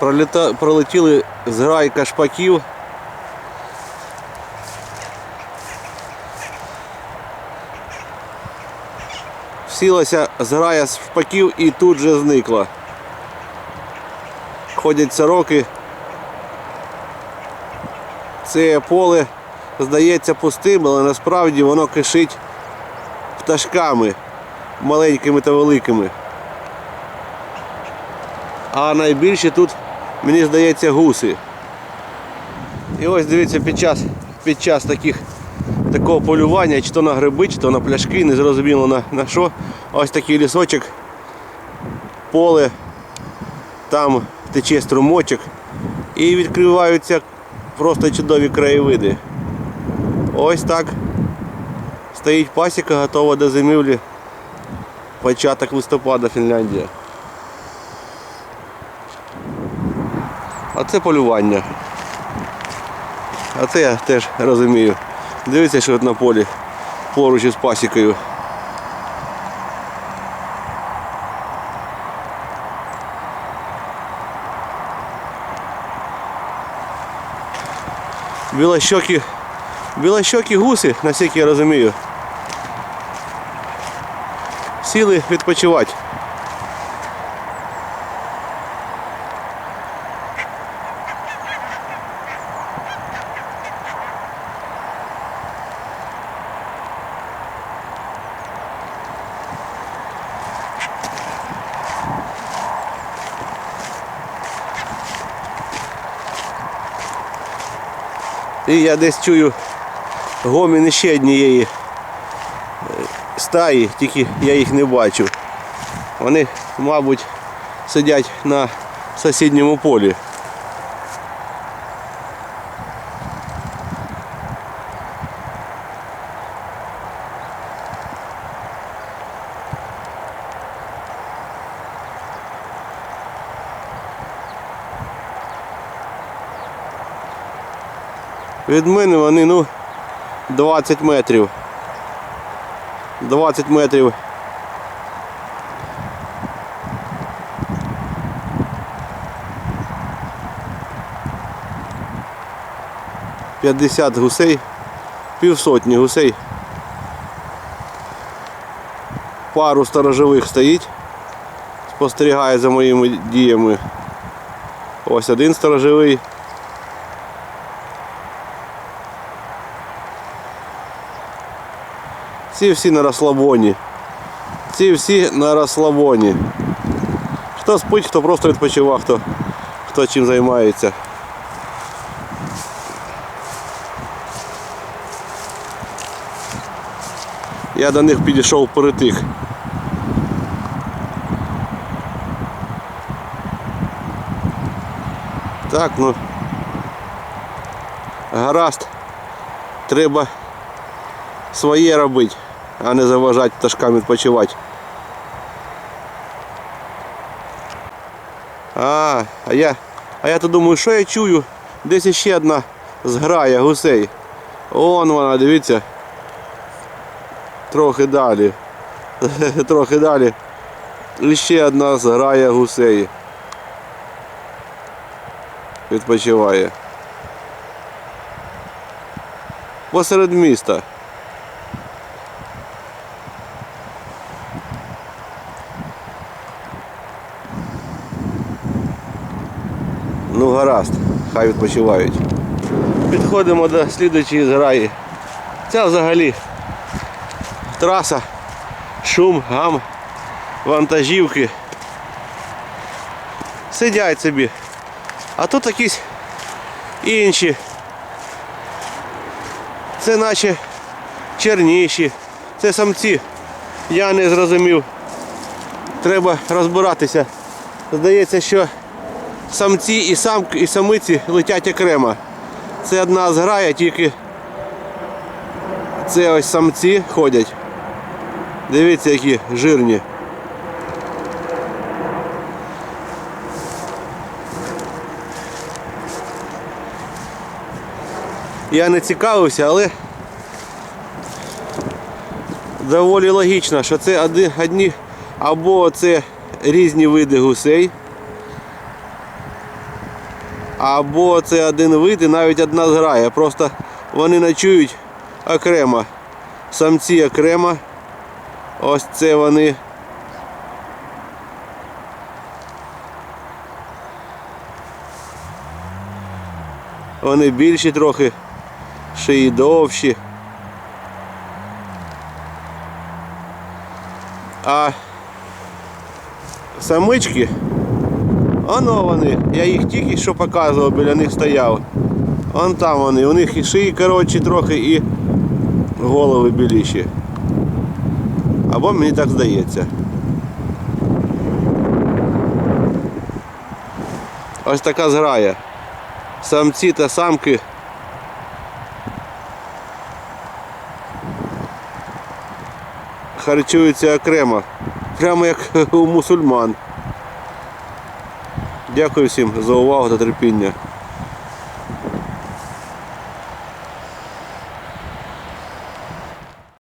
Проліта... Пролетіли зграйка шпаків. Сілася зграя з шпаків і тут же зникла. Ходять сороки. Це поле здається пустим, але насправді воно кишить пташками маленькими та великими. А найбільше тут, мені здається, гуси. І ось дивіться, під час, під час таких, такого полювання, чи то на гриби, чи то на пляшки, не зрозуміло на, на що. Ось такий лісочок, поле, там тече струмочок і відкриваються просто чудові краєвиди. Ось так стоїть пасіка, готова до зимівлі. Початок листопада Фінляндія. А це полювання. А це я теж розумію. Дивіться, що на полі поруч із пасікою. Білощокі, білощокі гуси, наскільки я розумію. Сіли відпочивати. І я десь чую гомін ще однієї е, стаї, тільки я їх не бачу. Вони, мабуть, сидять на сусідньому полі. Від мене вони ну 20 метрів. 20 метрів. П'ятдесят гусей, півсотні гусей. Пару сторожових стоїть, спостерігає за моїми діями. Ось один сторожовий. Ці всі на розслабоні. Ці всі на розслабоні. Хто спить, хто просто відпочивав, хто, хто чим займається. Я до них підійшов перетих. Так, ну гаразд. Треба своє робити, а не заважати пташкам відпочивати. А, а я, а я то думаю, що я чую? Десь іще одна зграя гусей. Он вона, дивіться. Трохи далі. Трохи далі. Ще одна зграя гусей. Відпочиває. Посеред міста. Ну гаразд, хай відпочивають. Підходимо до слідуючої зграї. Ця взагалі траса, шум, гам, вантажівки. Сидять собі. А тут якісь інші. Це наче черніші. Це самці. Я не зрозумів. Треба розбиратися. Здається, що самці і самки, і самиці летять окремо. Це одна зграя, тільки це ось самці ходять. Дивіться, які жирні. Я не цікавився, але доволі логічно, що це одні, або це різні види гусей, або це один вид і навіть одна зграя. Просто вони ночують окремо. Самці окремо. Ось це вони. Вони більші трохи, шиї довші. А самички, оно вони, я їх тільки що показував, біля них стояв. Вон там вони, у них і шиї коротші трохи і голови біліші. Або мені так здається. Ось така зграя. Самці та самки. Харчуються окремо. Прямо як у мусульман. Дякую всім за увагу та терпіння.